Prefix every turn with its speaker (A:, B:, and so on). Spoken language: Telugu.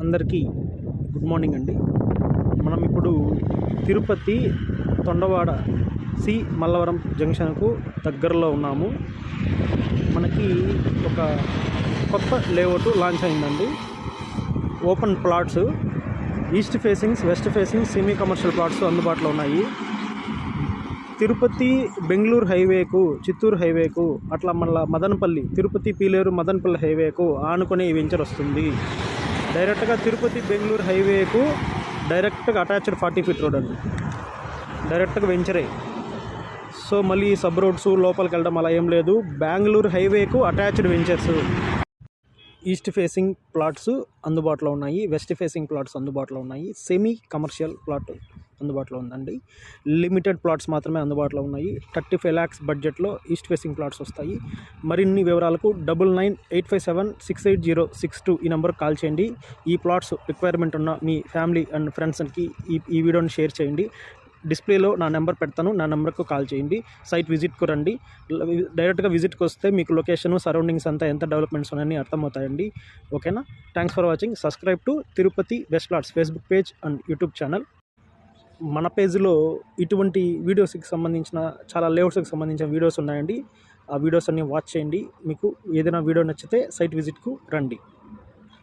A: అందరికీ గుడ్ మార్నింగ్ అండి. మనం ఇప్పుడు తిరుపతి తొండవాడ సి మల్లవరం జంక్షన్కు దగ్గరలో ఉన్నాము. మనకి ఒక కొత్త లేఅవుట్ లాంచ్ అయిందండి. Open plots east facings west facings semi commercial plots అందుబాటులో ఉన్నాయి. తిరుపతి బెంగళూరు హైవేకు చిత్తూరు హైవేకు అట్లా మళ్ళీ మదనపల్లి తిరుపతి పీలేరు మదనపల్లి హైవేకు ఆనుకునే వెంచర్ వస్తుంది. డైరెక్ట్గా తిరుపతి బెంగళూరు హైవేకు డైరెక్ట్గా అటాచ్డ్ ఫార్టీ ఫీట్ రోడ్ అండి. డైరెక్ట్గా వెంచరే సో మళ్ళీ సబ్ రోడ్స్ లోపలికి వెళ్ళడం అలా ఏం లేదు. Bengaluru హైవేకు attached ventures east facing plots అందుబాటులో ఉన్నాయి. వెస్ట్ ఫేసింగ్ ప్లాట్స్ అందుబాటులో ఉన్నాయి. Semi commercial plot. అందుబాటులో ఉందండి. లిమిటెడ్ ప్లాట్స్ మాత్రమే అందుబాటులో ఉన్నాయి. థర్టీ ఫైవ్ ల్యాక్స్ బడ్జెట్లో ఈస్ట్ ఫేసింగ్ ప్లాట్స్ వస్తాయి. మరిన్ని వివరాలకు double nine eight five seven six eight zero six two ఈ నెంబర్ కాల్ చేయండి. ఈ ప్లాట్స్ రిక్వైర్మెంట్ ఉన్న మీ ఫ్యామిలీ అండ్ ఫ్రెండ్స్కి ఈ ఈ వీడియోని షేర్ చేయండి. డిస్ప్లేలో నా నెంబర్ పెడతాను. నా నెంబర్కు కాల్ చేయండి. సైట్ విజిట్కు రండి. డైరెక్ట్గా విజిట్కి వస్తే మీకు లొకేషన్ సరౌండింగ్స్ అంతా ఎంత డెవలప్మెంట్స్ ఉన్నాయని అర్థమవుతాయండి. ఓకేనా? Thanks for watching. Subscribe to Tirupati west plots Facebook page and YouTube channel. మన పేజ్లో ఇటువంటి వీడియోస్కి సంబంధించిన చాలా లేఅవుట్స్కి సంబంధించిన వీడియోస్ ఉన్నాయండి. ఆ వీడియోస్ అన్నీ వాచ్ చేయండి. మీకు ఏదైనా వీడియో నచ్చితే సైట్ విజిట్కు రండి.